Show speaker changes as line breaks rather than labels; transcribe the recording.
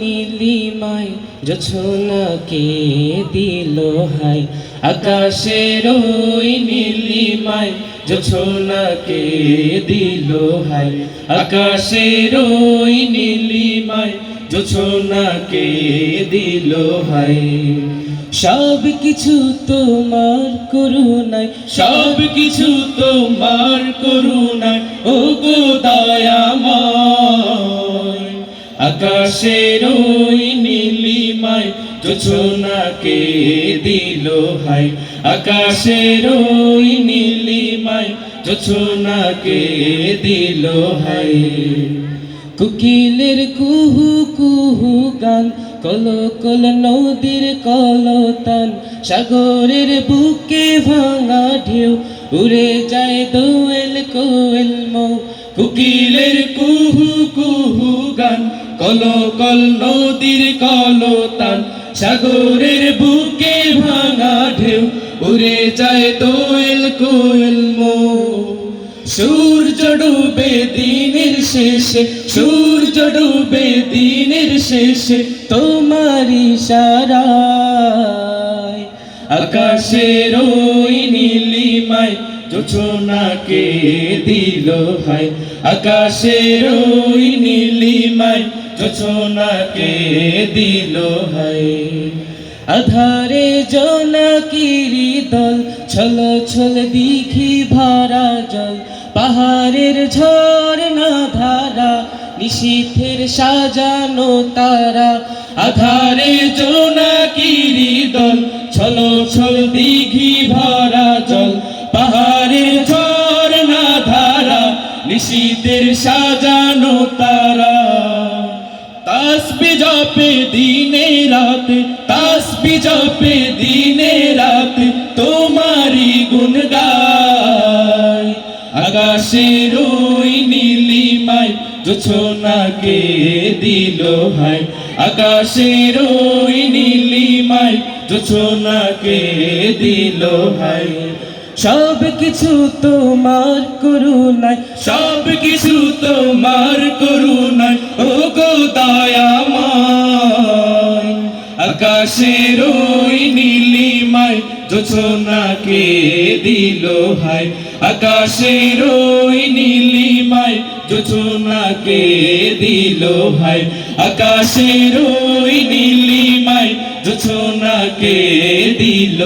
নীলিমায় জোছনাকে দিল হাই? আকাশের ওই নীলিমায় জোছনাকে দিল হাই? আকাশের ওই নীলিমায় জোছনাকে দিল হাই? সব কিছু তোমার করুণায়, সব কিছু তোমার করুণায় ও গো দয়াময় আকাশের ওই নীলিমায় জোছনাকে দিল হাই আকাশের ওই নীলিমায় জোছনাকে দিল হাই কুকিলের কুহু কুহু গান কল কল নদীর কলতান, সাগরের বুকে ভাঙা ঢেউ, উড়ে যায় দোয়েল কোয়েল মৌ। কুকিলের কুহু গান কল কল নদীর কলতান, সাগরের বুকে ভাঙা ঢেউ, উড়ে যায় দোয়েল কোয়েল মো সূর্য ডুবে দিনের শেষে, সূর্য ডুবে দিনের শেষে তোমারি সারায় আকাশের ওই নীলিমায় জোছনাকে দিল ভাই। আকাশের ওই নীলিমায় জোছনাকে দিল ভাই আধারে জোনাকিরি দল, ছল ছল দিঘি ভরা জল। পাহাড়ের ঝর্ণা ধারা নিশীথের সাজানো তারা। আধারে জোনাকিরি দল, ছল ছল দিঘি ভরা জল। পাহাড়ের ঝর্ণা ধারা নিশীথের সাজানো তাসবি জপে দিনে রাতে, তাসবি জপে দিনে রাতে তোমারি গুণ গায় আকাশের ওই নীলিমায় জোছনাকে দিল হাই আকাশের ওই নীলিমায় জোছনাকে দিল হাই সব কিছু তোমার করুণায়, সব কিছু তোমার করুণায় ওই নীলিমায় জোছনাকে দিল হাই। আকাশের ওই নীলিমায় জোছনাকে দিল হাই। আকাশের ওই নীলিমায় জোছনাকে দিল